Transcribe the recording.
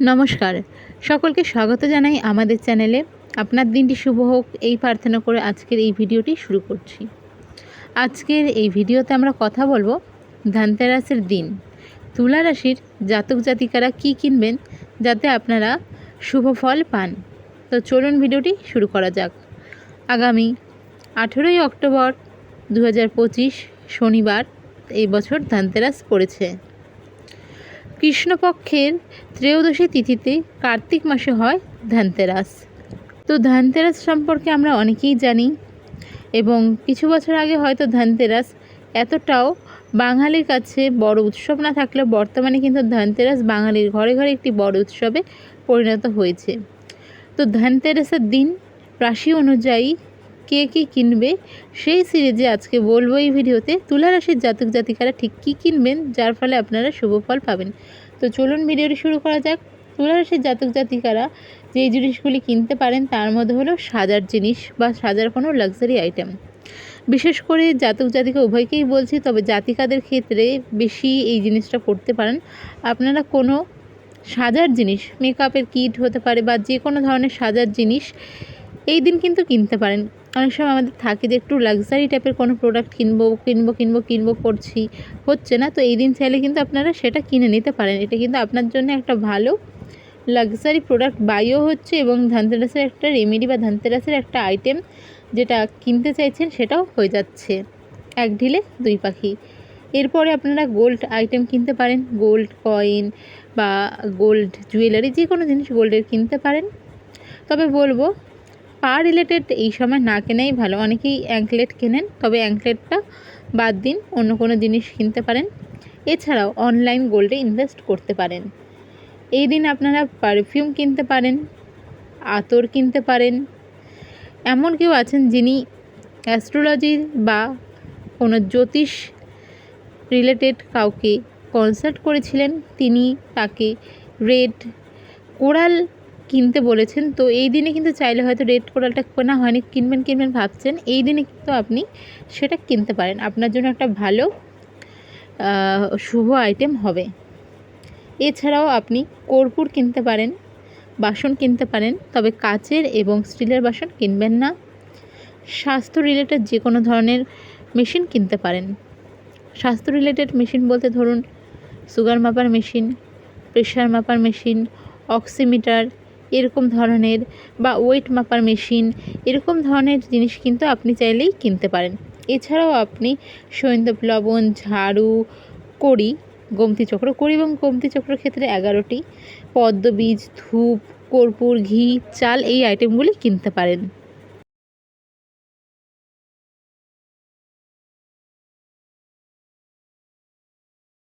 নমস্কার। সকলকে স্বাগত জানাই আমাদের চ্যানেলে। আপনার দিনটি শুভ হোক, এই প্রার্থনা করে আজকের এই ভিডিওটি শুরু করছি। আজকের এই ভিডিওতে আমরা কথা বলব ধানতেরাসের দিন। তুলা রাশির জাতক জাতিকারা কি কিনবেন যাতে আপনারা শুভ ফল পান? তো চলুন ভিডিওটি শুরু করা যাক। আগামী আঠেরোই অক্টোবর দু হাজার পঁচিশ শনিবার এই বছর ধানতেরাস পড়েছে। কৃষ্ণপক্ষের ত্রয়োদশী তিথিতে কার্তিক মাসে হয় ধানতেরাস। তো ধানতেরাস সম্পর্কে আমরা অনেকেই জানি এবং কিছু বছর আগে হয়তো ধানতেরাস এতটাও বাঙালির কাছে বড় উৎসব না থাকলেও বর্তমানে কিন্তু ধানতেরাস বাঙালির ঘরে ঘরে একটি বড় উৎসবে পরিণত হয়েছে। তো ধানতেরাসের দিন রাশি অনুযায়ী কে কী কিনবে, সেই সিরিজে আজকে বলব এই ভিডিওতে তুলা রাশির জাতক জাতিকারা ঠিক কী কিনবেন, যার ফলে আপনারা শুভ ফল পাবেন। তো চলুন ভিডিওটি শুরু করা যাক। তুলা রাশির জাতক জাতিকারা যে জিনিসগুলি কিনতে পারেন, তার মধ্যে হলো সাজার জিনিস বা সাজার কোনো লাক্সারি আইটেম বিশেষ করে জাতক জাতিকা উভয়কেই বলছি, তবে জাতিকাদের ক্ষেত্রে বেশি এই জিনিসটা করতে পারেন। আপনারা কোনো সাজার জিনিস মেকআপের কিট হতে পারে বা যে কোনো ধরনের সাজার জিনিস, এই দিন কিন্তু কিনতে পারেন। অনেক সময় আমাদের থাকে যে একটু লাক্সারি টাইপের কোনো প্রোডাক্ট কিনবো কিনবো কিনবো কিনবো করছি, হচ্ছে না? তো এই দিন চাইলে কিন্তু আপনারা সেটা কিনে নিতে পারেন। এটা কিন্তু আপনার জন্য একটা ভালো লাক্সারি প্রোডাক্ট বাইও হচ্ছে এবং ধানতেরাসের একটা রেমেডি বা ধানতেরাসের একটা আইটেম যেটা কিনতে চাইছেন সেটাও হয়ে যাচ্ছে। এক ঢিলে দুই পাখি। এরপরে আপনারা গোল্ড আইটেম কিনতে পারেন। গোল্ড কয়েন বা গোল্ড জুয়েলারি যে কোনো জিনিস গোল্ডের কিনতে পারেন। তবে বলব পা রিলেটেড এই সময় না কেনাই ভালো। অনেকেই অ্যাঙ্কলেট কেনেন, তবে অ্যাঙ্কলেটটা বাদ দিন, অন্য কোনো জিনিস কিনতে পারেন। এছাড়াও অনলাইন গোল্ডে ইনভেস্ট করতে পারেন। এই দিন আপনারা পারফিউম কিনতে পারেন, আতর কিনতে পারেন। এমন কেউ আছেন যিনি অ্যাস্ট্রোলজি বা কোনো জ্যোতিষ রিলেটেড কাউকে কনসাল্ট করেছিলেন, তিনি তাকে রেড কোরাল কিনতে বলেছেন। তো এই দিনে কিন্তু চাইলে হয়তো রেড কোরালটা কেনা হয়নি, কিনবেন কিনবেন ভাবছেন। এই দিনে কিন্তু আপনি সেটা কিনতে পারেন। আপনার জন্য একটা ভালো শুভ আইটেম হবে। এছাড়াও আপনি কর্পূর কিনতে পারেন, বাসন কিনতে পারেন, তবে কাচের এবং স্টিলের বাসন কিনবেন না। স্বাস্থ্য রিলেটেড যে কোনো ধরনের মেশিন কিনতে পারেন। স্বাস্থ্য রিলেটেড মেশিন বলতে ধরুন সুগার মাপার মেশিন প্রেশার মাপার মেশিন অক্সিমিটার এরকম ধরনের বা ওয়েট মাপার মেশিন এরকম ধরনের জিনিস কিন্তু আপনি চাইলেই কিনতে পারেন। এছাড়াও আপনি সৈন্দব লবণ, ঝাড়ু কড়ি গোমতি চক্র কড়ি এবং গোমতি চক্রের ক্ষেত্রে এগারোটি, পদ্মবীজ, ধূপ, কর্পূর, ঘি, চাল এই আইটেমগুলি কিনতে পারেন।